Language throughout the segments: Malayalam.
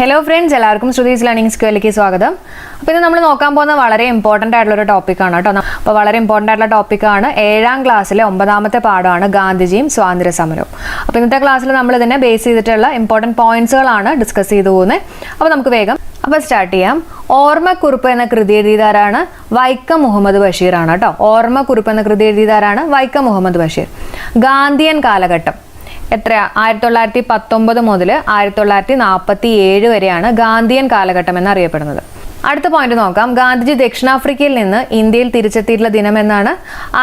ഹലോ ഫ്രണ്ട്സ് എല്ലാവർക്കും ശ്രുതീസ് ലേണിംഗ് സ്കൂളിലേക്ക് സ്വാഗതം. അപ്പോൾ ഇത് നമ്മൾ നോക്കാൻ പോകുന്ന വളരെ ഇമ്പോർട്ടന്റ് ആയിട്ടുള്ള ഒരു ടോപ്പിക്കാണ് കേട്ടോ. അപ്പോൾ വളരെ ഇമ്പോർട്ടന്റ് ആയിട്ടുള്ള ടോപ്പിക്കാണ് ഏഴാം ക്ലാസ്സിലെ ഒമ്പതാമത്തെ പാഠമാണ് ഗാന്ധിജിയും സ്വാതന്ത്ര്യ സമരവും. അപ്പോൾ ഇന്നത്തെ ക്ലാസ്സിൽ നമ്മൾ ഇതിനെ ബേസ് ചെയ്തിട്ടുള്ള ഇമ്പോർട്ടന്റ് പോയിന്റ്സുകളാണ് ഡിസ്കസ് ചെയ്തു പോകുന്നത് അപ്പോൾ നമുക്ക് വേഗം അപ്പോൾ സ്റ്റാർട്ട് ചെയ്യാം. ഓർമ്മക്കുറിപ്പ് എന്ന കൃതി എഴുതിയതാരാണ്? വൈക്കം മുഹമ്മദ് ബഷീറാണ് കേട്ടോ. ഓർമ്മക്കുറിപ്പ് എന്ന കൃതി എഴുതിയതാരാണ്? വൈക്കം മുഹമ്മദ് ബഷീർ. ഗാന്ധിയൻ കാലഘട്ടം. എത്ര ആയിരത്തി തൊള്ളായിരത്തി പത്തൊമ്പത് മുതൽ ആയിരത്തി തൊള്ളായിരത്തി നാൽപ്പത്തി ഏഴ് വരെയാണ് ഗാന്ധിയൻ കാലഘട്ടം എന്നറിയപ്പെടുന്നത്. അടുത്ത പോയിന്റ് നോക്കാം. ഗാന്ധിജി ദക്ഷിണാഫ്രിക്കയിൽ നിന്ന് ഇന്ത്യയിൽ തിരിച്ചെത്തിയിട്ടുള്ള ദിനം എന്നാണ്.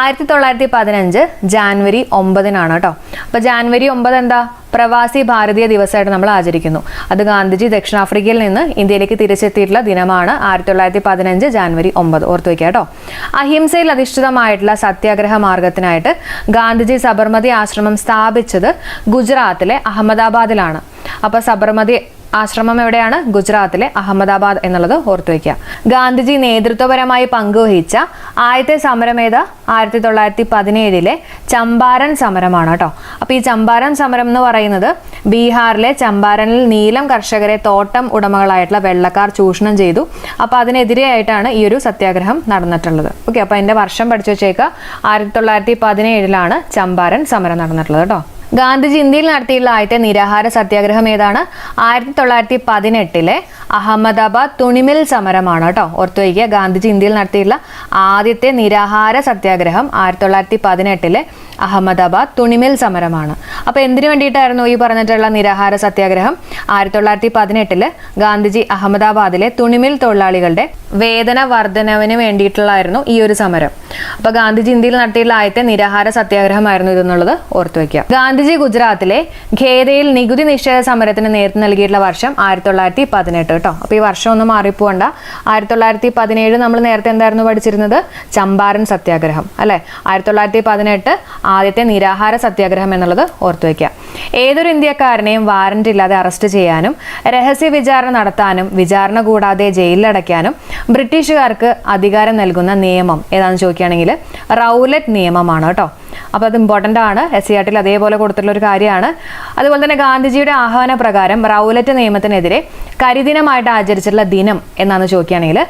ആയിരത്തി തൊള്ളായിരത്തി പതിനഞ്ച് ജാനുവരി ഒമ്പതിനാണ് കേട്ടോ. അപ്പൊ ജാനുവരി ഒമ്പത് എന്താ? പ്രവാസി ഭാരതീയ ദിവസമായിട്ട് നമ്മൾ ആചരിക്കുന്നു. അത് ഗാന്ധിജി ദക്ഷിണാഫ്രിക്കയിൽ നിന്ന് ഇന്ത്യയിലേക്ക് തിരിച്ചെത്തിയിട്ടുള്ള ദിനമാണ് ആയിരത്തി തൊള്ളായിരത്തി പതിനഞ്ച് ജാനുവരി ഒമ്പത്. ഓർത്തു വയ്ക്കുക കേട്ടോ. അഹിംസയിൽ അധിഷ്ഠിതമായിട്ടുള്ള സത്യാഗ്രഹ മാർഗത്തിനായിട്ട് ഗാന്ധിജി സബർമതി ആശ്രമം സ്ഥാപിച്ചത് ഗുജറാത്തിലെ അഹമ്മദാബാദിലാണ്. അപ്പൊ സബർമതി ആശ്രമം എവിടെയാണ്? ഗുജറാത്തിലെ അഹമ്മദാബാദ് എന്നുള്ളത് ഓർത്തു വയ്ക്കുക ഗാന്ധിജി നേതൃത്വപരമായി പങ്കുവഹിച്ച ആദ്യത്തെ സമരമേത ആയിരത്തി തൊള്ളായിരത്തി പതിനേഴിലെ ചമ്പാരൻ സമരമാണ് കേട്ടോ. അപ്പോൾ ഈ ചമ്പാരൻ സമരം എന്ന് പറയുന്നത് ബീഹാറിലെ ചമ്പാരനിൽ നീലം കർഷകരെ തോട്ടം ഉടമകളായിട്ടുള്ള വെള്ളക്കാർ ചൂഷണം ചെയ്തു. അപ്പോൾ അതിനെതിരെയായിട്ടാണ് ഈ ഒരു സത്യാഗ്രഹം നടന്നിട്ടുള്ളത്. ഓക്കെ അപ്പോൾ എന്റെ വർഷം പഠിച്ചു വെച്ചേക്കുക ആയിരത്തി തൊള്ളായിരത്തി പതിനേഴിലാണ് ചമ്പാരൻ സമരം നടന്നിട്ടുള്ളത് കേട്ടോ. ഗാന്ധിജി ഇന്ത്യയിൽ നടത്തിയുള്ള ആദ്യത്തെ നിരാഹാര സത്യാഗ്രഹം ഏതാണ്? ആയിരത്തി തൊള്ളായിരത്തി പതിനെട്ടിലെ അഹമ്മദാബാദ് തുണിമിൽ സമരമാണ് കേട്ടോ. ഓർത്തു വയ്ക്കുക ഗാന്ധിജി ഇന്ത്യയിൽ നടത്തിയുള്ള ആദ്യത്തെ നിരാഹാര സത്യാഗ്രഹം ആയിരത്തി തൊള്ളായിരത്തി പതിനെട്ടിലെ അഹമ്മദാബാദ് തുണിമിൽ സമരമാണ്. അപ്പോൾ എന്തിനു വേണ്ടിയിട്ടായിരുന്നു ഈ പറഞ്ഞിട്ടുള്ള നിരാഹാര സത്യാഗ്രഹം? ആയിരത്തി തൊള്ളായിരത്തി പതിനെട്ടിൽ ഗാന്ധിജി അഹമ്മദാബാദിലെ തുണിമിൽ തൊഴിലാളികളുടെ വേതന വർധനവിന് വേണ്ടിയിട്ടുള്ളായിരുന്നു ഈ ഒരു സമരം. അപ്പോൾ ഗാന്ധിജി ഇന്ത്യയിൽ നടത്തിയുള്ള ആദ്യത്തെ നിരാഹാര സത്യാഗ്രഹമായിരുന്നു ഇതെന്നുള്ളത് ഓർത്തു വയ്ക്കുക. ഗാന്ധിജി ഗുജറാത്തിലെ ഖേദയിൽ നികുതി നിഷേധ സമരത്തിന് നേതൃത്വം നൽകിയിട്ടുള്ള വർഷം ആയിരത്തി തൊള്ളായിരത്തി പതിനെട്ട് കേട്ടോ. അപ്പോൾ ഈ വർഷം ഒന്നും മാറിപ്പോണ്ട. ആയിരത്തി തൊള്ളായിരത്തി പതിനേഴ് നമ്മൾ നേരത്തെ എന്തായിരുന്നു പഠിച്ചിരുന്നത്? ചമ്പാരൻ സത്യാഗ്രഹം അല്ലെ? ആയിരത്തി തൊള്ളായിരത്തി പതിനെട്ട് ആദ്യത്തെ നിരാഹാര സത്യാഗ്രഹം എന്നുള്ളത് ഓർത്തു വയ്ക്കുക ഏതൊരു ഇന്ത്യക്കാരനെയും വാറന്റ് ഇല്ലാതെ അറസ്റ്റ് ചെയ്യാനും രഹസ്യ വിചാരണ നടത്താനും വിചാരണ കൂടാതെ ജയിലിലടയ്ക്കാനും ബ്രിട്ടീഷുകാർക്ക് അധികാരം നൽകുന്ന നിയമം ഏതാണെന്ന് ചോദിക്കുകയാണെങ്കിൽ റൗലറ്റ് നിയമമാണ് കേട്ടോ. അപ്പോൾ അത് ഇമ്പോർട്ടന്റ് ആണ്. എസ് സി ആർട്ടിൽ അതേപോലെ കൊടുത്തിട്ടുള്ള ഒരു കാര്യമാണ്. അതുപോലെ തന്നെ ഗാന്ധിജിയുടെ ആഹ്വാന പ്രകാരം റൗലറ്റ് നിയമത്തിനെതിരെ കരിദിനമായിട്ട് ആചരിച്ചിട്ടുള്ള ദിനം എന്നാണ് ചോദിക്കുകയാണെങ്കിൽ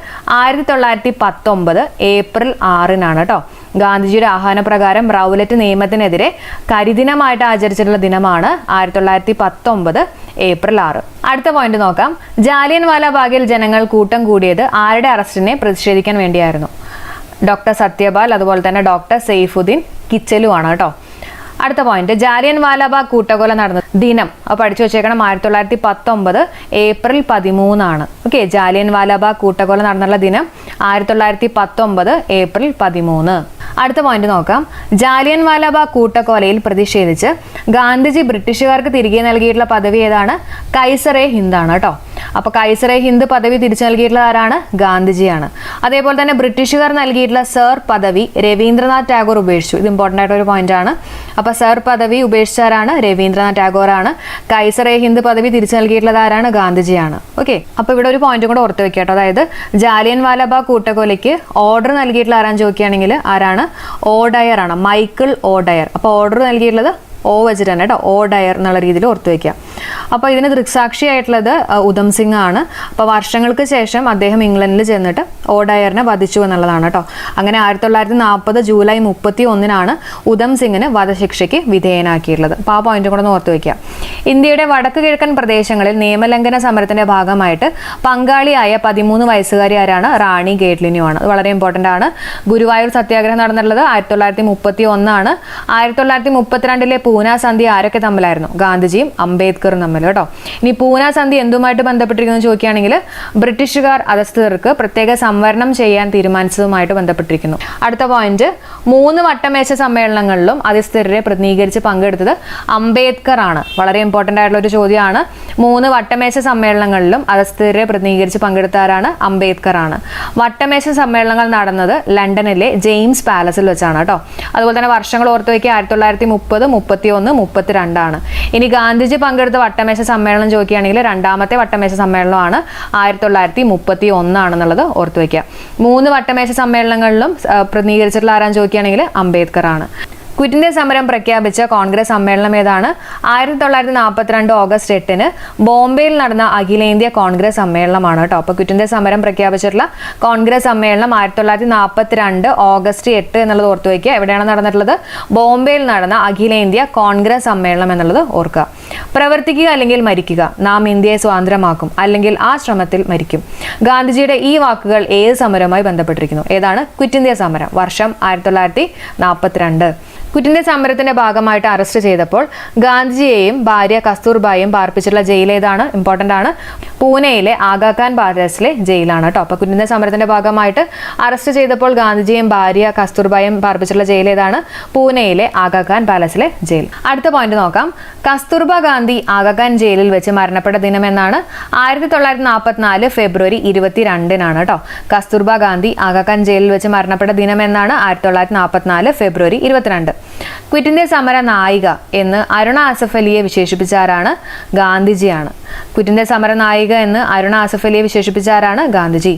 ആയിരത്തി തൊള്ളായിരത്തി പത്തൊമ്പത് ഏപ്രിൽ ആറിനാണ് കേട്ടോ. ഗാന്ധിജിയുടെ ആഹ്വാന പ്രകാരം റൗലറ്റ് നിയമത്തിനെതിരെ കരിദിനമായിട്ട് ആചരിച്ചിട്ടുള്ള ദിനമാണ് ആയിരത്തി തൊള്ളായിരത്തി പത്തൊമ്പത് ഏപ്രിൽ ആറ്. അടുത്ത പോയിന്റ് നോക്കാം. ജാലിയൻ വാലാബാഗിൽ ജനങ്ങൾ കൂട്ടം കൂടിയത് ആരുടെ അറസ്റ്റിനെ പ്രതിഷേധിക്കാൻ വേണ്ടിയായിരുന്നു? ഡോക്ടർ സത്യപാൽ അതുപോലെ തന്നെ ഡോക്ടർ സെയ്ഫുദ്ദീൻ കിച്ചലുമാണ് കേട്ടോ. അടുത്ത പോയിന്റ് ജാലിയൻ വാലാബാഗ് കൂട്ടക്കൊല നടന്ന ദിനം. പഠിച്ചു വെച്ചേക്കണം ആയിരത്തി തൊള്ളായിരത്തി പത്തൊമ്പത് ഏപ്രിൽ പതിമൂന്നാണ്. ഓക്കെ ജാലിയൻ വാലാബാഗ് കൂട്ടക്കൊല നടന്നുള്ള ദിനം ആയിരത്തി തൊള്ളായിരത്തി പത്തൊമ്പത് ഏപ്രിൽ പതിമൂന്ന്. അടുത്ത പോയിന്റ് നോക്കാം. ജാലിയൻ വാലാബാഗ് കൂട്ടക്കൊലയിൽ പ്രതിഷേധിച്ച് ഗാന്ധിജി ബ്രിട്ടീഷുകാർക്ക് തിരികെ നൽകിയിട്ടുള്ള പദവി ഏതാണ്? കൈസറെ ഹിന്ദാണ് കേട്ടോ. അപ്പോൾ കൈസറെ ഹിന്ദ് പദവി തിരിച്ചു നൽകിയിട്ടുള്ള ആരാണ്? ഗാന്ധിജിയാണ്. അതേപോലെ തന്നെ ബ്രിട്ടീഷുകാർ നൽകിയിട്ടുള്ള സർ പദവി രവീന്ദ്രനാഥ് ടാഗോർ ഉപേക്ഷിച്ചു. ഇത് ഇമ്പോർട്ടന്റ് ആയിട്ട് ഒരു പോയിന്റ് ആണ്. അപ്പോൾ സർ പദവി ഉപേക്ഷിച്ചാരാണ് രവീന്ദ്രനാഥ് ടാഗോർ ആണ്. കൈസറെ ഹിന്ദ് പദവി തിരിച്ചു നൽകിയിട്ടുള്ളത് ആരാണ്? ഗാന്ധിജിയാണ്. ഓക്കെ അപ്പോൾ ഇവിടെ ഒരു പോയിന്റ് കൂടെ ഓർത്ത് വെക്കട്ടോ അതായത് ജാലിയൻ വാലബാഗ് കൂട്ടക്കൊലയ്ക്ക് ഓർഡർ നൽകിയിട്ടുള്ള ആരാന്ന് ചോദിക്കുകയാണെങ്കിൽ ആരാണ്? ഓഡയർ ആണ് മൈക്കിൾ ഓഡയർ. അപ്പോൾ ഓർഡർ നൽകിയിട്ടുള്ളത് ഓ വെച്ചിട്ടാണ് കേട്ടോ. ഓ ഡയർ എന്നുള്ള രീതിയിൽ ഓർത്ത് വയ്ക്കുക അപ്പോൾ ഇതിന് ദൃക്സാക്ഷിയായിട്ടുള്ളത് ഉധം സിംഗ് ആണ് അപ്പോൾ വർഷങ്ങൾക്ക് ശേഷം അദ്ദേഹം ഇംഗ്ലണ്ടിൽ ചെന്നിട്ട് ഓഡയറിനെ വധിച്ചു എന്നുള്ളതാണ് കേട്ടോ അങ്ങനെ ആയിരത്തി തൊള്ളായിരത്തി നാൽപ്പത് ജൂലൈ മുപ്പത്തി ഒന്നിനാണ് ഉധം സിംഗിന് വധശിക്ഷയ്ക്ക് വിധേയനാക്കിയിട്ടുള്ളത്. അപ്പോൾ ആ പോയിന്റ് കൂടെ ഓർത്ത് വയ്ക്കുക ഇന്ത്യയുടെ വടക്ക് കിഴക്കൻ പ്രദേശങ്ങളിൽ നിയമലംഘന സമരത്തിന്റെ ഭാഗമായിട്ട് പങ്കാളിയായ പതിമൂന്ന് വയസ്സുകാരി ആരാണ്? റാണി ഗേറ്റ്ലിനുമാണ് അത് വളരെ ഇമ്പോർട്ടന്റ് ആണ്. ഗുരുവായൂർ സത്യാഗ്രഹം നടന്നിട്ടുള്ളത് ആയിരത്തി തൊള്ളായിരത്തി മുപ്പത്തി ഒന്നാണ് ആയിരത്തി തൊള്ളായിരത്തി മുപ്പത്തിരണ്ടിലെ പൂന സന്ധി ആരൊക്കെ തമ്മിലായിരുന്നു? ഗാന്ധിജിയും അംബേദ്കറും തമ്മിൽ കേട്ടോ. ഇനി പൂന സന്ധി എന്തുമായിട്ട് ബന്ധപ്പെട്ടിരിക്കുന്നു ചോദിക്കുകയാണെങ്കിൽ ബ്രിട്ടീഷുകാർ അധസ്ഥിതർക്ക് പ്രത്യേക സംവരണം ചെയ്യാൻ തീരുമാനിച്ചതുമായിട്ട് ബന്ധപ്പെട്ടിരിക്കുന്നു. അടുത്ത പോയിന്റ് മൂന്ന് വട്ടമേശ സമ്മേളനങ്ങളിലും അധസ്ഥിതരെ പ്രതിനിധീകരിച്ച് പങ്കെടുത്തത് അംബേദ്കർ ആണ്. വളരെ ഇമ്പോർട്ടന്റ് ആയിട്ടുള്ള ഒരു ചോദ്യമാണ്. മൂന്ന് വട്ടമേശ സമ്മേളനങ്ങളിലും അധസ്ഥിതരെ പ്രതിനിധീകരിച്ച് പങ്കെടുത്ത ആരാണ് അംബേദ്കർ ആണ്. വട്ടമേശ സമ്മേളനങ്ങൾ നടന്നത് ലണ്ടനിലെ ജെയിംസ് പാലസിൽ വെച്ചാണ് കേട്ടോ. അതുപോലെ തന്നെ വർഷങ്ങൾ ഓർത്ത് ആയിരത്തി തൊള്ളായിരത്തി മുപ്പത് മുപ്പത്തി ഒന്ന് മുപ്പത്തിരണ്ടാണ്. ഇനി ഗാന്ധിജി പങ്കെടുത്ത വട്ടമേശ സമ്മേളനം ചോദിക്കുകയാണെങ്കിൽ രണ്ടാമത്തെ വട്ടമേശ സമ്മേളനമാണ് ആയിരത്തി തൊള്ളായിരത്തി മുപ്പത്തി ഒന്നാണെന്നുള്ളത് ഓർത്തു വയ്ക്കുക മൂന്ന് വട്ടമേശ സമ്മേളനങ്ങളിലും പ്രതിനിധീകരിച്ചിട്ടുള്ള ആരാൻ ചോദിക്കുകയാണെങ്കിൽ അംബേദ്കർ ആണ് ക്വിറ്റ് ഇന്ത്യ സമരം പ്രഖ്യാപിച്ച കോൺഗ്രസ് സമ്മേളനം ഏതാണ്? ആയിരത്തി തൊള്ളായിരത്തി നാൽപ്പത്തിരണ്ട് ഓഗസ്റ്റ് എട്ടിന് ബോംബെയിൽ നടന്ന അഖിലേന്ത്യാ കോൺഗ്രസ് സമ്മേളനമാണ് കേട്ടോ. അപ്പോൾ ക്വിറ്റ് ഇന്ത്യ സമരം പ്രഖ്യാപിച്ചിട്ടുള്ള കോൺഗ്രസ് സമ്മേളനം ആയിരത്തി തൊള്ളായിരത്തി നാൽപ്പത്തിരണ്ട് ഓഗസ്റ്റ് എട്ട് എന്നുള്ളത് ഓർത്തു വയ്ക്കുക. എവിടെയാണ് നടന്നിട്ടുള്ളത്? ബോംബെയിൽ നടന്ന അഖിലേന്ത്യാ കോൺഗ്രസ് സമ്മേളനം എന്നുള്ളത് ഓർക്കുക. പ്രവർത്തിക്കുക അല്ലെങ്കിൽ മരിക്കുക നാം ഇന്ത്യയെ സ്വാതന്ത്ര്യമാക്കും അല്ലെങ്കിൽ ആ ശ്രമത്തിൽ മരിക്കും. ഗാന്ധിജിയുടെ ഈ വാക്കുകൾ ഏത് സമരവുമായി ബന്ധപ്പെട്ടിരിക്കുന്നു? ഏതാണ്? ക്വിറ്റ് ഇന്ത്യ സമരം വർഷം ആയിരത്തി തൊള്ളായിരത്തി നാൽപ്പത്തിരണ്ട് ക്വിറ്റ് ഇന്ത്യ സമരത്തിന്റെ ഭാഗമായിട്ട് അറസ്റ്റ് ചെയ്തപ്പോൾ ഗാന്ധിജിയെയും ഭാര്യ കസ്തൂർബായും പാർപ്പിച്ചിട്ടുള്ള ജയിൽ ഏതാണ്? ഇമ്പോർട്ടന്റ് ആണ്. പൂനെയിലെ ആഗാഖാൻ പാലസിലെ ജയിലാണ് കേട്ടോ അപ്പൊ കുറ്റിന്റെ സമരത്തിന്റെ ഭാഗമായിട്ട് അറസ്റ്റ് ചെയ്തപ്പോൾ ഗാന്ധിജിയും ഭാര്യ കസ്തൂർബായും പാർപ്പിച്ചിട്ടുള്ള ജയിൽ ഏതാണ്? പൂനെയിലെ ആഗാഖാൻ പാലസിലെ ജയിൽ. അടുത്ത പോയിന്റ് നോക്കാം. കസ്തൂർബ ഗാന്ധി ആഗാഖാൻ ജയിലിൽ വെച്ച് മരണപ്പെട്ട ദിനം എന്നാണ്. ആയിരത്തി തൊള്ളായിരത്തി നാൽപ്പത്തിനാല് ഫെബ്രുവരി ഇരുപത്തിരണ്ടിനാണ് കേട്ടോ കസ്തൂർബ ഗാന്ധി ആഗാഖാൻ ജയിലിൽ വെച്ച് മരണപ്പെട്ട ദിനം എന്നാണ് ആയിരത്തി തൊള്ളായിരത്തി നാൽപ്പത്തിനാല് ഫെബ്രുവരി ഇരുപത്തിരണ്ട്. ക്വിറ്റ് ഇന്ത്യ സമര നായിക എന്ന് അരുണ ആസഫ് അലിയെ വിശേഷിപ്പിച്ച ആരാണ് ഗാന്ധിജിയാണ്. ക്വിറ്റ് ഇന്ത്യ സമര നായിക എന്ന് അരുണ ആസഫ് അലിയെ വിശേഷിപ്പിച്ച ആരാണ് ഗാന്ധിജി.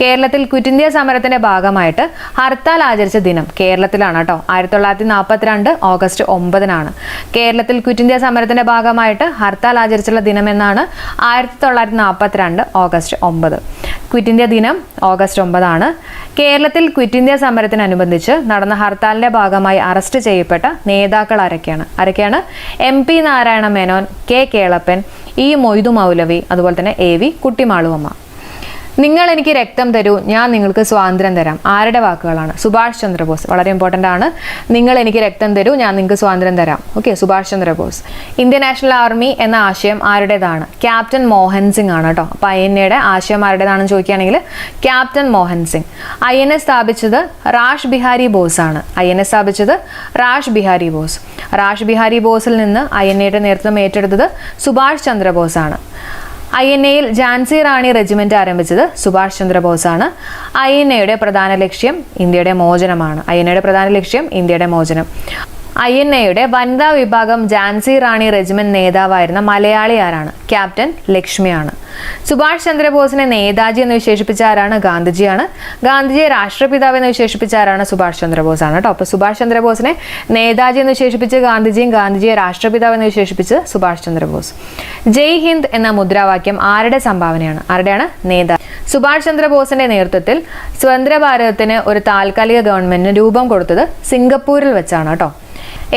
കേരളത്തിൽ ക്വിറ്റ് ഇന്ത്യ സമരത്തിന്റെ ഭാഗമായിട്ട് ഹർത്താൽ ആചരിച്ച ദിനം കേരളത്തിലാണ് കേട്ടോ. ആയിരത്തി തൊള്ളായിരത്തി നാൽപ്പത്തിരണ്ട് ഓഗസ്റ്റ് ഒമ്പതിനാണ്. കേരളത്തിൽ ക്വിറ്റ് ഇന്ത്യ സമരത്തിന്റെ ഭാഗമായിട്ട് ഹർത്താൽ ആചരിച്ചുള്ള ദിനം എന്നാണ് ആയിരത്തി തൊള്ളായിരത്തി നാൽപ്പത്തിരണ്ട് ഓഗസ്റ്റ് ഒമ്പത്. ക്വിറ്റ് ഇന്ത്യ ദിനം ഓഗസ്റ്റ് ഒമ്പതാണ്. കേരളത്തിൽ ക്വിറ്റ് ഇന്ത്യ സമരത്തിനനുബന്ധിച്ച് നടന്ന ഹർത്താലിന്റെ ഭാഗമായി അറസ്റ്റ് ചെയ്യപ്പെട്ട നേതാക്കൾ ആരൊക്കെയാണ്? ആരൊക്കെയാണ്? M P Narayana Menon K Kelappan E Moidu Maulavi അതുപോലെ തന്നെ എ വി കുട്ടിമാളുവമ്മ. നിങ്ങൾ എനിക്ക് രക്തം തരൂ ഞാൻ നിങ്ങൾക്ക് സ്വാതന്ത്ര്യം തരാം. ആരുടെ വാക്കുകളാണ്? സുഭാഷ് ചന്ദ്രബോസ്. വളരെ ഇമ്പോർട്ടന്റ് ആണ്. നിങ്ങൾ എനിക്ക് രക്തം തരൂ ഞാൻ നിങ്ങൾക്ക് സ്വാതന്ത്ര്യം തരാം. Okay Subhash Chandrabose. Indian national army എന്ന ആശയം ആരുടേതാണ്? ക്യാപ്റ്റൻ മോഹൻ സിംഗ് ആണ് കേട്ടോ. അപ്പോൾ ഐ എൻ എയുടെ ആശയം ആരുടേതാണെന്ന് ചോദിക്കുകയാണെങ്കിൽ captain Mohan Singh. I N A സ്ഥാപിച്ചത് റാഷ് ബിഹാരി ബോസ് ആണ്. ഐ എൻ എ സ്ഥാപിച്ചത് റാഷ് ബിഹാരി ബോസ്. റാഷ് ബിഹാരി ബോസിൽ നിന്ന് ഐ എൻ എയുടെ നേതൃത്വം ഏറ്റെടുത്തത് സുഭാഷ് ചന്ദ്രബോസ് ആണ്. ഐ എൻ എയിൽ ജാൻസി റാണി റെജിമെന്റ് ആരംഭിച്ചത് സുഭാഷ് ചന്ദ്രബോസാണ്. ഐ എൻ എയുടെ പ്രധാന ലക്ഷ്യം ഇന്ത്യയുടെ മോചനമാണ്. ഐ എൻ എയുടെ പ്രധാന ലക്ഷ്യം ഇന്ത്യയുടെ മോചനം. ഐ എൻ എയുടെ വനിതാ വിഭാഗം ജാൻസി റാണി റെജിമെന്റ് നേതാവായിരുന്ന മലയാളി ആരാണ് ക്യാപ്റ്റൻ ലക്ഷ്മിയാണ്. സുഭാഷ് ചന്ദ്രബോസിനെ നേതാജി എന്ന് വിശേഷിപ്പിച്ച ആരാണ്? ഗാന്ധിജിയാണ്. ഗാന്ധിജിയെ രാഷ്ട്രപിതാവ് എന്ന് വിശേഷിപ്പിച്ച ആരാണ്? സുഭാഷ് ചന്ദ്രബോസ് ആണ് കേട്ടോ. അപ്പോൾ സുഭാഷ് ചന്ദ്രബോസിനെ നേതാജി എന്ന് വിശേഷിപ്പിച്ച് ഗാന്ധിജിയും ഗാന്ധിജിയെ രാഷ്ട്രപിതാവ് എന്ന് വിശേഷിപ്പിച്ച് സുഭാഷ് ചന്ദ്രബോസ്. ജയ് ഹിന്ദ് എന്ന മുദ്രാവാക്യം ആരുടെ സംഭാവനയാണ്? ആരുടെയാണ്? നേതാ സുഭാഷ് ചന്ദ്രബോസിന്റെ നേതൃത്വത്തിൽ സ്വതന്ത്ര ഭാരതത്തിന് ഒരു താൽക്കാലിക ഗവൺമെന്റിന് രൂപം കൊടുത്തത് സിംഗപ്പൂരിൽ വെച്ചാണ് കേട്ടോ.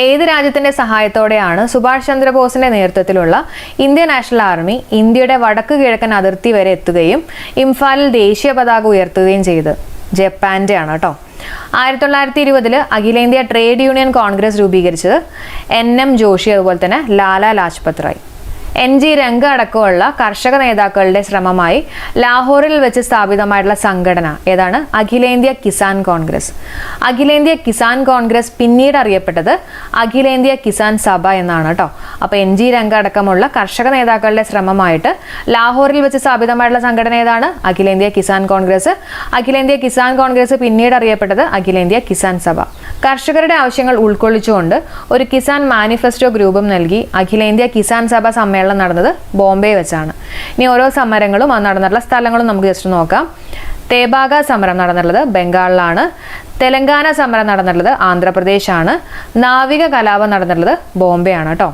ഏത് രാജ്യത്തിന്റെ സഹായത്തോടെയാണ് സുഭാഷ് ചന്ദ്രബോസിന്റെ നേതൃത്വത്തിലുള്ള ഇന്ത്യൻ നാഷണൽ ആർമി ഇന്ത്യയുടെ വടക്ക് കിഴക്കൻ അതിർത്തി വരെ എത്തുകയും ഇംഫാലിൽ ദേശീയ പതാക ഉയർത്തുകയും ചെയ്തത് ജപ്പാന്റെ ആണ് കേട്ടോ. ആയിരത്തി തൊള്ളായിരത്തി ഇരുപതിൽ അഖിലേന്ത്യാ ട്രേഡ് യൂണിയൻ കോൺഗ്രസ് രൂപീകരിച്ചത് എൻ എം ജോഷി അതുപോലെ തന്നെ ലാലാ ലാജ്പത് റായ് എൻ ജി രംഗ അടക്കമുള്ള കർഷക നേതാക്കളുടെ ശ്രമമായി ലാഹോറിൽ വെച്ച് സ്ഥാപിതമായിട്ടുള്ള സംഘടന ഏതാണ്? അഖിലേന്ത്യാ കിസാൻ കോൺഗ്രസ്. അഖിലേന്ത്യാ കിസാൻ കോൺഗ്രസ് പിന്നീട് അറിയപ്പെട്ടത് അഖിലേന്ത്യാ കിസാൻ സഭ എന്നാണ് കേട്ടോ. അപ്പോൾ എൻ ജി രംഗ അടക്കമുള്ള കർഷക നേതാക്കളുടെ ശ്രമമായിട്ട് ലാഹോറിൽ വെച്ച് സ്ഥാപിതമായിട്ടുള്ള സംഘടന ഏതാണ്? അഖിലേന്ത്യാ കിസാൻ കോൺഗ്രസ്. അഖിലേന്ത്യാ കിസാൻ കോൺഗ്രസ് പിന്നീട് അറിയപ്പെട്ടത് അഖിലേന്ത്യാ കിസാൻ സഭ. കർഷകരുടെ ആവശ്യങ്ങൾ ഉൾക്കൊള്ളിച്ചുകൊണ്ട് ഒരു കിസാൻ മാനിഫെസ്റ്റോ ഗ്രൂപ്പും നൽകി അഖിലേന്ത്യാ കിസാൻ സഭ സമ്മേളനം നടന്നത് ബോംബെ വെച്ചാണ്. ഇനി ഓരോ സമരങ്ങളും അത് നടന്നിട്ടുള്ള സ്ഥലങ്ങളും നമുക്ക് ജസ്റ്റ് നോക്കാം. തേബാഗ സമരം നടന്നിട്ടുള്ളത് ബംഗാളിലാണ്. തെലങ്കാന സമരം നടന്നിട്ടുള്ളത് ആന്ധ്രാപ്രദേശാണ്. നാവിക കലാപം നടന്നിട്ടുള്ളത് ബോംബെയാണ് കേട്ടോ.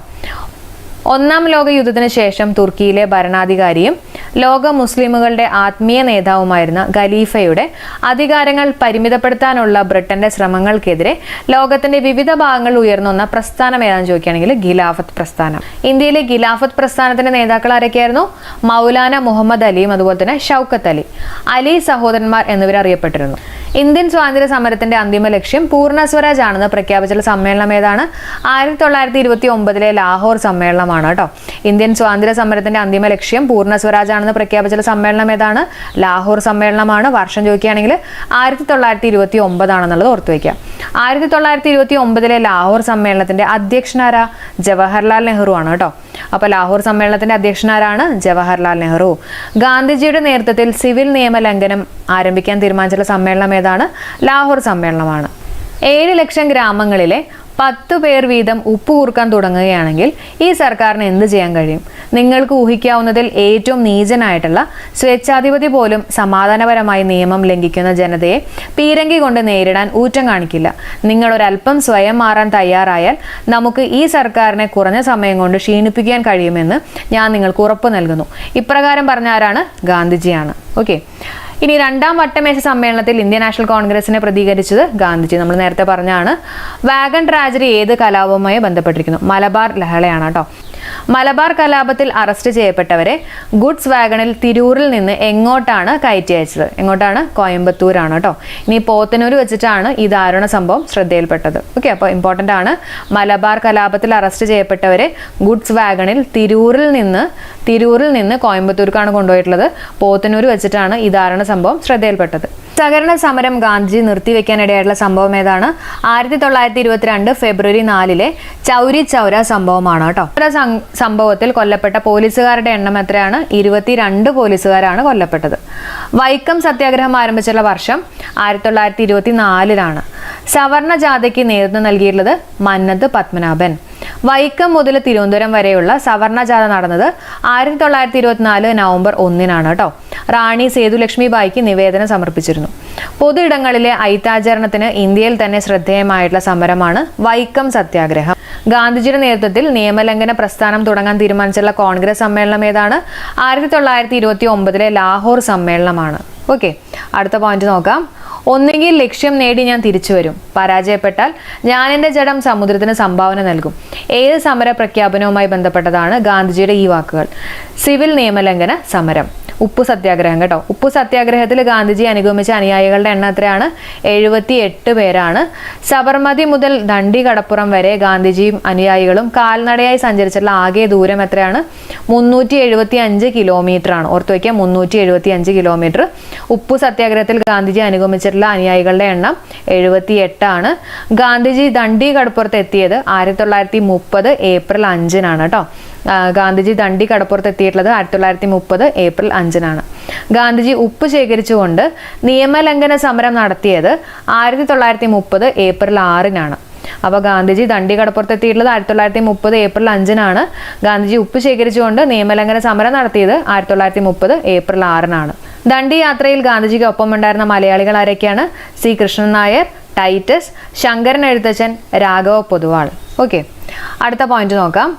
ഒന്നാം ലോക യുദ്ധത്തിന് ശേഷം തുർക്കിയിലെ ഭരണാധികാരിയും ലോക മുസ്ലിമുകളുടെ ആത്മീയ നേതാവുമായിരുന്ന ഖലീഫയുടെ അധികാരങ്ങൾ പരിമിതപ്പെടുത്താനുള്ള ബ്രിട്ടന്റെ ശ്രമങ്ങൾക്കെതിരെ ലോകത്തിന്റെ വിവിധ ഭാഗങ്ങളിൽ ഉയർന്നുവന്ന പ്രസ്ഥാനം ഏതാണെന്ന് ചോദിക്കുകയാണെങ്കിൽ ഖിലാഫത്ത് പ്രസ്ഥാനം. ഇന്ത്യയിലെ ഖിലാഫത്ത് പ്രസ്ഥാനത്തിന്റെ നേതാക്കൾ ആരൊക്കെയായിരുന്നു? മൗലാന മുഹമ്മദ് അലിയും അതുപോലെ തന്നെ ഷൗക്കത്ത് അലി. അലി സഹോദരന്മാർ എന്നിവർ അറിയപ്പെട്ടിരുന്നു ഇന്ത്യൻ സ്വാതന്ത്ര്യ സമരത്തിന്റെ അന്തിമ ലക്ഷ്യം പൂർണ സ്വരാജ് ആണെന്ന് പ്രഖ്യാപിച്ചുള്ള സമ്മേളനം ഏതാണ്? ആയിരത്തി തൊള്ളായിരത്തി ഇരുപത്തി ഒമ്പതിലെ ലാഹോർ സമ്മേളനമാണ് കേട്ടോ. ഇന്ത്യൻ സ്വാതന്ത്ര്യ സമരത്തിന്റെ അന്തിമ ലക്ഷ്യം പൂർണ സ്വരാജ് ആണെന്ന് പ്രഖ്യാപിച്ചുള്ള സമ്മേളനം ഏതാണ്? ലാഹോർ സമ്മേളനമാണ്. വർഷം ചോദിക്കുകയാണെങ്കിൽ ആയിരത്തി തൊള്ളായിരത്തി ഇരുപത്തി ഒമ്പതാണെന്നുള്ളത് ഓർത്തു വയ്ക്കുക. ആയിരത്തി തൊള്ളായിരത്തി ഇരുപത്തി ഒമ്പതിലെ ലാഹോർ സമ്മേളനത്തിന്റെ അധ്യക്ഷനാര ജവഹർലാൽ നെഹ്റു ആണ് കേട്ടോ. അപ്പോൾ ലാഹോർ സമ്മേളനത്തിന്റെ അധ്യക്ഷനാരാണ് ജവഹർലാൽ നെഹ്റു. ഗാന്ധിജിയുടെ നേതൃത്വത്തിൽ സിവിൽ നിയമ ലംഘനം ആരംഭിക്കാൻ തീരുമാനിച്ചുള്ള സമ്മേളനം ഏതാണ്? ലാഹോർ സമ്മേളനമാണ്. ഏഴ് ലക്ഷം ഗ്രാമങ്ങളിലെ പത്ത് പേർ വീതം ഉപ്പ് കൂർക്കാൻ തുടങ്ങുകയാണെങ്കിൽ ഈ സർക്കാരിന് എന്ത് ചെയ്യാൻ കഴിയും? നിങ്ങൾക്ക് ഊഹിക്കാവുന്നതിൽ ഏറ്റവും നീചനായിട്ടുള്ള സ്വേച്ഛാധിപതി പോലും സമാധാനപരമായി നിയമം ലംഘിക്കുന്ന ജനതയെ പീരങ്കി കൊണ്ട് നേരിടാൻ ഊറ്റം കാണിക്കില്ല. നിങ്ങൾ ഒരല്പം സ്വയം മാറാൻ തയ്യാറായാൽ നമുക്ക് ഈ സർക്കാരിനെ കുറഞ്ഞ സമയം കൊണ്ട് ക്ഷീണിപ്പിക്കാൻ കഴിയുമെന്ന് ഞാൻ നിങ്ങൾക്ക് ഉറപ്പ് നൽകുന്നു. ഇപ്രകാരം പറഞ്ഞ ആരാണ്? ഗാന്ധിജിയാണ്. ഓക്കെ. ഇനി രണ്ടാം വട്ടമേശ സമ്മേളനത്തിൽ ഇന്ത്യൻ നാഷണൽ കോൺഗ്രസിനെ പ്രതികരിച്ചത് ഗാന്ധിജി. നമ്മൾ നേരത്തെ പറഞ്ഞാണ് വാഗൺ ട്രാജഡി ഏത് കലാപവുമായി ബന്ധപ്പെട്ടിരിക്കുന്നു? മലബാർ ലഹളയാണ് കേട്ടോ. മലബാർ കലാപത്തിൽ അറസ്റ്റ് ചെയ്യപ്പെട്ടവരെ ഗുഡ്സ് വാഗണിൽ തിരൂരിൽ നിന്ന് എങ്ങോട്ടാണ് കയറ്റി അയച്ചത്? എങ്ങോട്ടാണ്? കോയമ്പത്തൂരാണ് കേട്ടോ. ഇനി പോത്തനൂർ വെച്ചിട്ടാണ് ഈ ദാരുണ സംഭവം ശ്രദ്ധയിൽപ്പെട്ടത്. ഓക്കെ അപ്പോൾ ഇമ്പോർട്ടന്റ് ആണ്. മലബാർ കലാപത്തിൽ അറസ്റ്റ് ചെയ്യപ്പെട്ടവരെ ഗുഡ്സ് വാഗണിൽ തിരൂരിൽ നിന്ന് തിരൂരിൽ നിന്ന് കോയമ്പത്തൂർക്കാണ് കൊണ്ടുപോയിട്ടുള്ളത്. പോത്തനൂർ വെച്ചിട്ടാണ് ഈ ദാരുണ സംഭവം ശ്രദ്ധയിൽപ്പെട്ടത്. സഹകരണ സമരം ഗാന്ധിജി നിർത്തിവെക്കാനിടയായിട്ടുള്ള സംഭവം ഏതാണ്? ആയിരത്തി തൊള്ളായിരത്തി ഇരുപത്തിരണ്ട് ഫെബ്രുവരി നാലിലെ ചൗരി ചൗര സംഭവമാണ് കേട്ടോ. ഇത്ര സംഭവത്തിൽ കൊല്ലപ്പെട്ട പോലീസുകാരുടെ എണ്ണം എത്രയാണ്? ഇരുപത്തിരണ്ട് പോലീസുകാരാണ് കൊല്ലപ്പെട്ടത്. വൈക്കം സത്യാഗ്രഹം ആരംഭിച്ചുള്ള വർഷം ആയിരത്തി തൊള്ളായിരത്തി ഇരുപത്തി നാലിലാണ് സവർണ ജാഥയ്ക്ക് നേതൃത്വം നൽകിയിട്ടുള്ളത് മന്നത്ത് പത്മനാഭൻ. വൈക്കം മുതൽ തിരുവനന്തപുരം വരെയുള്ള സവർണ ജാഥ നടന്നത് ആയിരത്തി തൊള്ളായിരത്തി ഇരുപത്തിനാല് നവംബർ ഒന്നിനാണ് കേട്ടോ. റാണി സേതുലക്ഷ്മി ബായിക്ക് നിവേദനം സമർപ്പിച്ചിരുന്നു. പൊതു ഇടങ്ങളിലെ ഐത്താചരണത്തിന് ഇന്ത്യയിൽ തന്നെ ശ്രദ്ധേയമായിട്ടുള്ള സമരമാണ് വൈക്കം സത്യാഗ്രഹം. ഗാന്ധിജിയുടെ നേതൃത്വത്തിൽ നിയമലംഘന പ്രസ്ഥാനം തുടങ്ങാൻ തീരുമാനിച്ചുള്ള കോൺഗ്രസ് സമ്മേളനം ഏതാണ്? ആയിരത്തി തൊള്ളായിരത്തി ഇരുപത്തി ഒമ്പതിലെ ലാഹോർ സമ്മേളനമാണ്. ഓക്കെ അടുത്ത പോയിന്റ് നോക്കാം. ഒന്നുകിൽ ലക്ഷ്യം നേടി ഞാൻ തിരിച്ചു വരും. പരാജയപ്പെട്ടാൽ ഞാൻ എന്റെ ജഡം സമുദ്രത്തിന് സംഭാവന നൽകും. ഏത് സമര പ്രഖ്യാപനവുമായി ബന്ധപ്പെട്ടതാണ് ഗാന്ധിജിയുടെ ഈ വാക്കുകൾ. സിവിൽ നിയമലംഘന സമരം. ഉപ്പു സത്യാഗ്രഹം കേട്ടോ. ഉപ്പ് സത്യാഗ്രഹത്തിൽ ഗാന്ധിജി അനുഗമിച്ച അനുയായികളുടെ എണ്ണം എത്രയാണ്? എഴുപത്തി എട്ട് പേരാണ്. സബർമതി മുതൽ ദണ്ഡി കടപ്പുറം വരെ ഗാന്ധിജിയും അനുയായികളും കാൽനടയായി സഞ്ചരിച്ചിട്ടുള്ള ആകെ ദൂരം എത്രയാണ്? മുന്നൂറ്റി എഴുപത്തി അഞ്ച് കിലോമീറ്റർ ആണ് ഓർത്ത് വയ്ക്കുക മുന്നൂറ്റി എഴുപത്തി അഞ്ച് കിലോമീറ്റർ. ഉപ്പ് സത്യാഗ്രഹത്തിൽ ഗാന്ധിജി അനുഗമിച്ചിട്ടുള്ള അനുയായികളുടെ എണ്ണം എഴുപത്തി എട്ടാണ് ഗാന്ധിജി ദണ്ഡി കടപ്പുറത്ത് എത്തിയത് ആയിരത്തി തൊള്ളായിരത്തി മുപ്പത് ഏപ്രിൽ അഞ്ചിനാണ് കേട്ടോ. ഗാന്ധിജി ദണ്ഡി കടപ്പുറത്ത് എത്തിയിട്ടുള്ളത് ആയിരത്തി തൊള്ളായിരത്തി മുപ്പത് ഏപ്രിൽ അഞ്ചിനാണ്. ഗാന്ധിജി ഉപ്പ് ശേഖരിച്ചുകൊണ്ട് നിയമലംഘന സമരം നടത്തിയത് ആയിരത്തി തൊള്ളായിരത്തി മുപ്പത് ഏപ്രിൽ ആറിനാണ്. അപ്പോൾ ഗാന്ധിജി ദണ്ഡി കടപ്പുറത്ത് എത്തിയിട്ടുള്ളത് ആയിരത്തി തൊള്ളായിരത്തി മുപ്പത് ഏപ്രിൽ അഞ്ചിനാണ്. ഗാന്ധിജി ഉപ്പ് ശേഖരിച്ചുകൊണ്ട് നിയമലംഘന സമരം നടത്തിയത് ആയിരത്തി തൊള്ളായിരത്തി മുപ്പത് ഏപ്രിൽ ആറിനാണ്. ദണ്ഡി യാത്രയിൽ ഗാന്ധിജിക്ക് ഒപ്പം ഉണ്ടായിരുന്ന മലയാളികൾ ആരൊക്കെയാണ്? C. Krishnan Nair Titus Sankaran Ezhuthachan Raghava Poduval. Okay. അടുത്ത പോയിന്റ് നോക്കാം.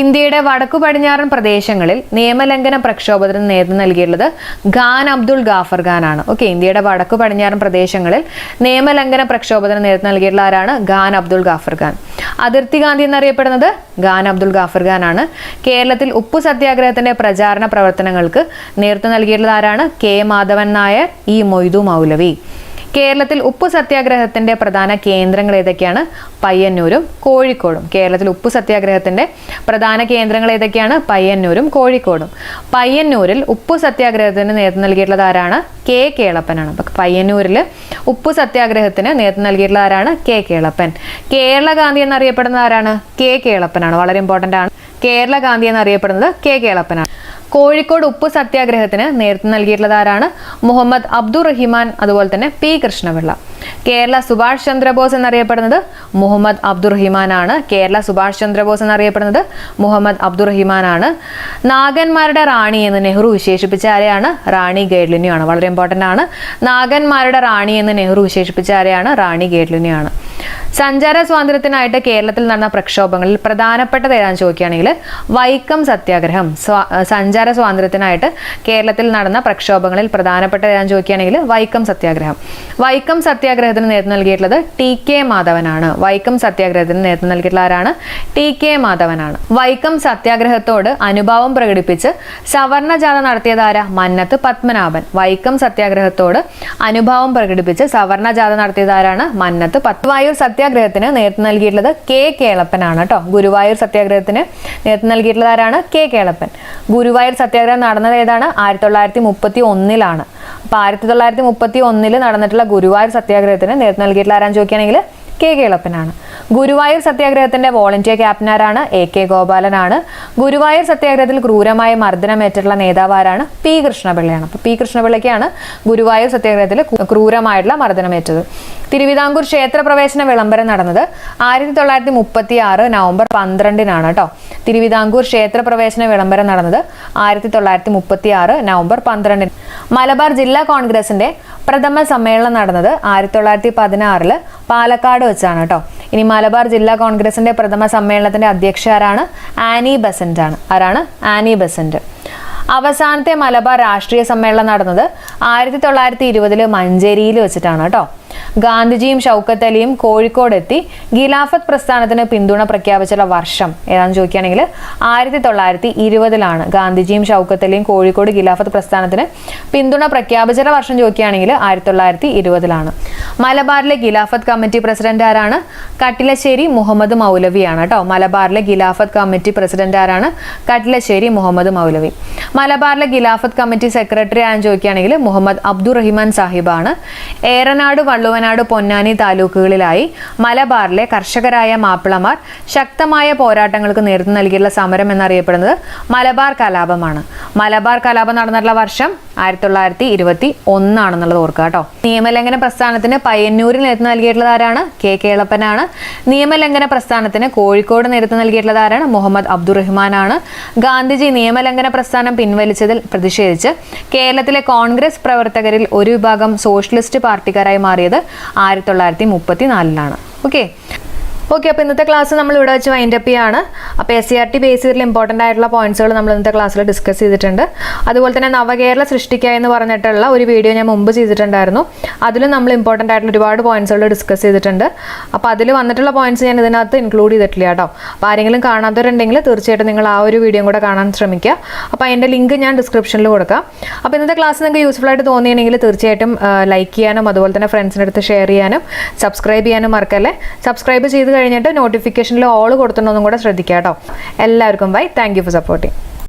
ഇന്ത്യയുടെ വടക്കു പടിഞ്ഞാറൻ പ്രദേശങ്ങളിൽ നിയമലംഘന പ്രക്ഷോഭത്തിന് നേതൃത്വം നൽകിയിട്ടുള്ളത് ഖാൻ അബ്ദുൾ ഗാഫർ ഖാനാണ്. ഓക്കെ ഇന്ത്യയുടെ വടക്കു പടിഞ്ഞാറൻ പ്രദേശങ്ങളിൽ നിയമലംഘന പ്രക്ഷോഭത്തിന് നേതൃത്വം നൽകിയിട്ടുള്ള ആരാണ്? ഖാൻ അബ്ദുൾ ഗാഫർ ഖാൻ. അതിർത്തി ഗാന്ധി എന്നറിയപ്പെടുന്നത് ഖാൻ അബ്ദുൾ ഗാഫർ ഖാൻ ആണ് കേരളത്തിൽ ഉപ്പു സത്യാഗ്രഹത്തിന്റെ പ്രചാരണ പ്രവർത്തനങ്ങൾക്ക് നേതൃത്വം നൽകിയിട്ടുള്ള ആരാണ്? കെ. മാധവൻ നായർ ഇ. മൊയ്തു മൗലവി. കേരളത്തിൽ ഉപ്പ് സത്യാഗ്രഹത്തിന്റെ പ്രധാന കേന്ദ്രങ്ങൾ ഏതൊക്കെയാണ്? പയ്യന്നൂരും കോഴിക്കോടും. കേരളത്തിൽ ഉപ്പ് സത്യാഗ്രഹത്തിന്റെ പ്രധാന കേന്ദ്രങ്ങൾ ഏതൊക്കെയാണ്? പയ്യന്നൂരും കോഴിക്കോടും. പയ്യന്നൂരിൽ ഉപ്പ് സത്യാഗ്രഹത്തിന് നേതൃത്വം നൽകിയിട്ടുള്ളത് ആരാണ്? കെ കേളപ്പനാണ്. പയ്യന്നൂരിൽ ഉപ്പ് സത്യാഗ്രഹത്തിന് നേതൃത്വം നൽകിയിട്ടുള്ള ആരാണ്? കെ കേളപ്പൻ. കേരള ഗാന്ധി എന്നറിയപ്പെടുന്ന ആരാണ്? കെ കേളപ്പനാണ്. വളരെ ഇമ്പോർട്ടന്റ് ആണ്. കേരള ഗാന്ധി എന്നറിയപ്പെടുന്നത് കെ കേളപ്പനാണ്. കോഴിക്കോട് ഉപ്പ് സത്യാഗ്രഹത്തിന് നേതൃത്വം നൽകിയിട്ടുള്ളത് ആരാണ് മുഹമ്മദ് അബ്ദുൾ റഹിമാൻ അതുപോലെ തന്നെ പി കൃഷ്ണപിള്ള. കേരള സുഭാഷ് ചന്ദ്രബോസ് എന്നറിയപ്പെടുന്നത് മുഹമ്മദ് അബ്ദുൾ റഹിമാനാണ്. കേരള സുഭാഷ് ചന്ദ്രബോസ് എന്നറിയപ്പെടുന്നത് മുഹമ്മദ് അബ്ദുൾ റഹിമാനാണ്. നാഗന്മാരുടെ റാണി എന്ന് നെഹ്റു വിശേഷിപ്പിച്ച ആരെയാണ്? റാണി ഗേഡ്ലിനിയാണ്. വളരെ ഇമ്പോർട്ടന്റ് ആണ്. നാഗന്മാരുടെ റാണി എന്ന് നെഹ്റു വിശേഷിപ്പിച്ച ആരെയാണ്? റാണി ഗേഡ്ലിനിയാണ്. സഞ്ചാര സ്വാതന്ത്ര്യത്തിനായിട്ട് കേരളത്തിൽ നടന്ന പ്രക്ഷോഭങ്ങളിൽ പ്രധാനപ്പെട്ടത് ഏതാണെന്ന് ചോദിക്കുകയാണെങ്കിൽ വൈക്കം സത്യാഗ്രഹം. സഞ്ചാര സ്വാതന്ത്ര്യത്തിനായിട്ട് കേരളത്തിൽ നടന്ന പ്രക്ഷോഭങ്ങളിൽ പ്രധാനപ്പെട്ടത് ഏതാണെന്ന് ചോദിക്കുകയാണെങ്കിൽ വൈക്കം സത്യാഗ്രഹം. വൈക്കം സത്യാഗ്രഹത്തിന് നേതൃത്വം നൽകിയിട്ടുള്ളത് ടി കെ മാധവനാണ്. വൈക്കം സത്യാഗ്രഹത്തിന് നേതൃത്വം നൽകിയിട്ടുള്ള ആരാണ്? ടി കെ മാധവനാണ്. വൈക്കം സത്യാഗ്രഹത്തോട് അനുഭാവം പ്രകടിപ്പിച്ച് സവർണ ജാഥ നടത്തിയതാര മന്നത്ത് പത്മനാഭൻ. വൈക്കം സത്യാഗ്രഹത്തോട് അനുഭാവം പ്രകടിപ്പിച്ച് സവർണ ജാഥ നടത്തിയതാരാണ് മന്നത്ത് മന്നത്ത് പത്വായൂർ സത്യാഗ്രഹത്തിന് നേതൃത്വം നൽകിയിട്ടുള്ളത് കെ കേളപ്പനാണ് കേട്ടോ. ഗുരുവായൂർ സത്യാഗ്രഹത്തിന് നേതൃത്വം നൽകിയിട്ടുള്ളത് ആരാണ്? കെ കേളപ്പൻ. ഗുരുവായൂർ സത്യാഗ്രഹം നടന്നത് ഏതാണ്? ആയിരത്തി തൊള്ളായിരത്തി മുപ്പത്തി ഒന്നിലാണ് അപ്പൊ ആയിരത്തി തൊള്ളായിരത്തി മുപ്പത്തി ഒന്നിൽ നടന്നിട്ടുള്ള ഗുരുവായൂർ സത്യാഗ്രഹത്തിന് നേതൃത്വം നൽകിയിട്ടുള്ള ആരാന്ന് ചോദിക്കുകയാണെങ്കിൽ കെ കേളപ്പനാണ്. ഗുരുവായൂർ സത്യാഗ്രഹത്തിന്റെ വോളണ്ടിയർ ക്യാപ്റ്റനാരാണ് എ കെ ഗോപാലനാണ്. ഗുരുവായൂർ സത്യാഗ്രഹത്തിൽ ക്രൂരമായ മർദ്ദനമേറ്റിട്ടുള്ള നേതാവാരാണ് പി കൃഷ്ണപിള്ളയാണ്. അപ്പൊ പി കൃഷ്ണപിള്ളയ്ക്കാണ് ഗുരുവായൂർ സത്യാഗ്രഹത്തിൽ ക്രൂരമായിട്ടുള്ള മർദ്ദനമേറ്റത്. തിരുവിതാംകൂർ ക്ഷേത്രപ്രവേശന വിളംബരം നടന്നത് ആയിരത്തി തൊള്ളായിരത്തി മുപ്പത്തി ആറ് നവംബർ പന്ത്രണ്ടിനാണ് കേട്ടോ. തിരുവിതാംകൂർ ക്ഷേത്രപ്രവേശന വിളംബരം നടന്നത് ആയിരത്തി തൊള്ളായിരത്തി മുപ്പത്തി ആറ് നവംബർ പന്ത്രണ്ടിന്. മലബാർ ജില്ലാ കോൺഗ്രസിന്റെ പ്രഥമ സമ്മേളനം നടന്നത് ആയിരത്തി തൊള്ളായിരത്തി പതിനാറിൽ പാലക്കാട് വെച്ചാണ് കേട്ടോ. ഇനി മലബാർ ജില്ലാ കോൺഗ്രസിന്റെ പ്രഥമ സമ്മേളനത്തിന്റെ അധ്യക്ഷ ആരാണ്? ആനി ബസന്റ് ആണ്. ആരാണ്? Annie Besant. അവസാനത്തെ മലബാർ രാഷ്ട്രീയ സമ്മേളനം നടന്നത് ആയിരത്തി തൊള്ളായിരത്തി ഇരുപതിൽ മഞ്ചേരിയിൽ വെച്ചിട്ടാണ് കേട്ടോ. ഗാന്ധിജിയും ഷൗക്കത്ത് അലിയും കോഴിക്കോട് എത്തി ഗിലാഫത്ത് പ്രസ്ഥാനത്തിന് പിന്തുണ പ്രഖ്യാപിച്ചുള്ള വർഷം. ഏതാണെന്ന് ചോദിക്കുകയാണെങ്കിൽ ആയിരത്തി തൊള്ളായിരത്തി ഇരുപതിലാണ് ഗാന്ധിജിയും ഷൗക്കത്ത് അലിയും കോഴിക്കോട് ഗിലാഫത്ത് പ്രസ്ഥാനത്തിന് പിന്തുണ പ്രഖ്യാപിച്ചുള്ള വർഷം ചോദിക്കുകയാണെങ്കിൽ ആയിരത്തി തൊള്ളായിരത്തി ഇരുപതിലാണ് മലബാറിലെ ഗിലാഫത്ത് കമ്മിറ്റി പ്രസിഡന്റ് ആരാണ്? കട്ടിലശ്ശേരി മുഹമ്മദ് മൗലവിയാണ് കേട്ടോ. മലബാറിലെ ഗിലാഫത്ത് കമ്മിറ്റി പ്രസിഡന്റ് ആരാണ്? കട്ടിലശ്ശേരി മുഹമ്മദ് മൗലവി. മലബാറിലെ ഗിലാഫത്ത് കമ്മിറ്റി സെക്രട്ടറി ആണെന്ന് ചോദിക്കുകയാണെങ്കിൽ മുഹമ്മദ് അബ്ദുറഹിമാൻ സാഹിബാണ്. ഏറനാട് വള്ളുവനാട് പൊന്നാനി താലൂക്കുകളിലായി മലബാറിലെ കർഷകരായ മാപ്പിളമാർ ശക്തമായ പോരാട്ടങ്ങൾക്ക് നേതൃത്വം നൽകിയിട്ടുള്ള സമരം എന്നറിയപ്പെടുന്നത് മലബാർ കലാപമാണ്. മലബാർ കലാപം നടന്നിട്ടുള്ള വർഷം ആയിരത്തി തൊള്ളായിരത്തി ഇരുപത്തി ഒന്നാണെന്നുള്ളത് ഓർക്കുക കേട്ടോ. നിയമലംഘന പ്രസ്ഥാനത്തിന് പയ്യന്നൂരിൽ നേതൃത്വം നൽകിയിട്ടുള്ളത് ആരാണ്? കെ കേളപ്പനാണ്. നിയമലംഘന പ്രസ്ഥാനത്തിന് കോഴിക്കോട് നേതൃത്വം നൽകിയിട്ടുള്ളത് ആരാണ്? മുഹമ്മദ് അബ്ദുറഹ്മാനാണ്. ഗാന്ധിജി നിയമലംഘന പ്രസ്ഥാനം പിൻവലിച്ചതിൽ പ്രതിഷേധിച്ച് കേരളത്തിലെ കോൺഗ്രസ് പ്രവർത്തകരിൽ ഒരു വിഭാഗം സോഷ്യലിസ്റ്റ് പാർട്ടിക്കാരായി മാറിയത് ആയിരത്തി തൊള്ളായിരത്തി മുപ്പത്തി നാലിലാണ് ഓക്കെ ഓക്കെ അപ്പോൾ ഇന്നത്തെ ക്ലാസ് നമ്മൾ ഇവിടെ വെച്ച് വൈൻഡ് അപ്പ് ചെയ്യാണ്. അപ്പോൾ S C R T base ചെയ്തിട്ടുള്ള ഇമ്പോർട്ടന്റ് ആയിട്ടുള്ള പോയിന്റ്സുകൾ നമ്മൾ ഇന്നത്തെ ക്ലാസ്സിൽ ഡിസ്കസ് ചെയ്തിട്ടുണ്ട്. അതുപോലെ തന്നെ നവകേരള സൃഷ്ടിക്കുക എന്ന് പറഞ്ഞിട്ടുള്ള ഒരു വീഡിയോ ഞാൻ മുമ്പ് ചെയ്തിട്ടുണ്ടായിരുന്നു. അതിലും നമ്മൾ ഇമ്പോർട്ടന്റ് ആയിട്ടുള്ള ഒരുപാട് പോയിന്റ്സുകൾ ഡിസ്കസ് ചെയ്തിട്ടുണ്ട്. അപ്പോൾ അതിൽ വന്നിട്ടുള്ള പോയിന്റ്സ് ഞാൻ ഇതിനകത്ത് ഇൻക്ലൂഡ് ചെയ്തിട്ടില്ല കേട്ടോ. അപ്പോൾ ആരെങ്കിലും കാണാത്തവരുണ്ടെങ്കിൽ തീർച്ചയായിട്ടും നിങ്ങൾ ആ ഒരു വീഡിയോ കൂടെ കാണാൻ ശ്രമിക്കുക. അപ്പോൾ അതിന്റെ ലിങ്ക് ഞാൻ ഡിസ്ക്രിപ്ഷനിൽ കൊടുക്കാം. അപ്പോൾ ഇന്നത്തെ ക്ലാസ് നിങ്ങൾക്ക് യൂസ്ഫുൾ ആയിട്ട് തോന്നിയെങ്കിൽ തീർച്ചയായിട്ടും ലൈക്ക് ചെയ്യാനും അതുപോലെ തന്നെ ഫ്രണ്ട്സിന്റെ അടുത്ത് ഷെയർ ചെയ്യാനും സബ്സ്ക്രൈബ് ചെയ്യാനും മറക്കല്ലേ? സബ്സ്ക്രൈബ് ചെയ്ത് കഴിഞ്ഞിട്ട് നോട്ടിഫിക്കേഷനിൽ ഓൾ കൊടുത്തിട്ടുണ്ടെന്നും കൂടെ ശ്രദ്ധിക്കാം കേട്ടോ എല്ലാവർക്കും ബൈ താങ്ക് ഫോർ സപ്പോർട്ടിങ്